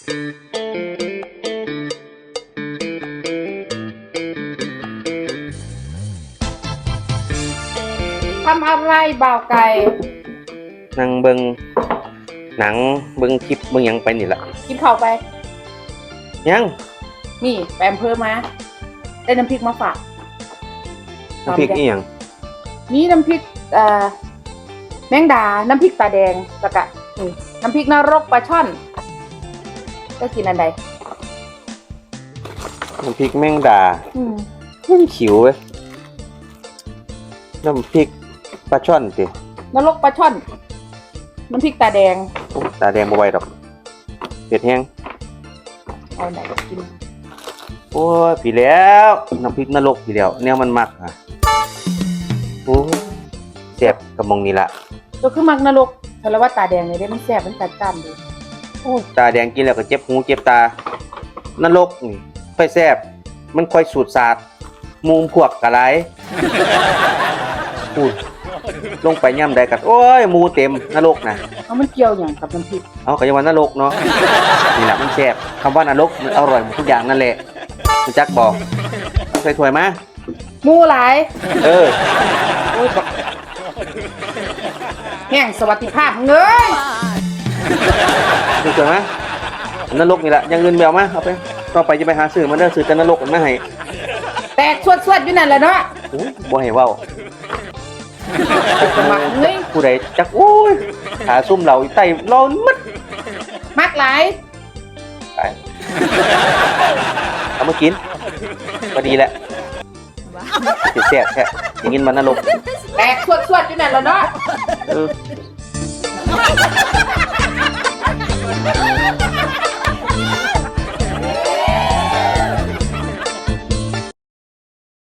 ทำอะไรบ่าวไก่นั่งเบิงหนังเบิงคลิปเบิงหยังไปนี่แหละกินข้าวไป ยังนี่แปมเพิ่มมาได้น้ำพริกมาฝาก น้ำพริกอีหยังนี่น้ำพริกเอ่อแมงดา น้ำพริกตาแดงแล้วก็นี่น้ำพริกนรกปลาช่อน ก็กินอันใดน้ำพริกแมงดาอืมมันขิวเว้ยน้ำพริกปลาช่อนสินรกปลาช่อนน้ำพริกตาแดงโอ้ตาแดงบ่ไหวดอกเผ็ดแห้งเอาอันไหนกินโอ้ยพี่แล้วน้ำพริกนรกพี่แล้วแนวมันมักอะโอ้ยแซ่บกระมองนี่ละตัวคือมักนรกแต่ละว่าตาแดงเนี่ยได้มันแซ่บมันจัดจ้านดี โอ้ยตาแดงกินแล้วก็เจ็บหูเจ็บตานรกนี่ค่อยแซ่บมันค่อยสูดสาดมูมพวกกะไรพูดลงไปย่ำใดกัดโอ้ยหมูเต็มนรกนะเอามันเกี่ยวอย่างกับน้ำพริกเอาก็ยังว่านรกเนาะนี่แหละมันแซ่บคำว่านรกมันอร่อยหมดทุกอย่างนั่นแหละคุณจักบอกเอาใส่ถ้วยมาหมูหลายเออโอ้ยบักแห่งสวัสดิภาพเงย ใส่ถ้วยมานรกนี่แหละอยังเงินแบวมาเอาไปต่อไปจะไปหาซื้อมาเด้อซื้อแต่นรกมันมาให้แตกสวดสวดๆอยู่นั่นแหละเนาะโอ้ยบ่ให้เว้ามักเงยผู้ใดจักโอ้ยหาซุ่มเหล่าอยู่ใต้ร้อนมัดมักหลายไปเอามากินก็ดีแหละสิแซ่บแค่อย่างนี้มันนรกแตกสวดสวดๆอยู่นั่นแหละเนาะเออ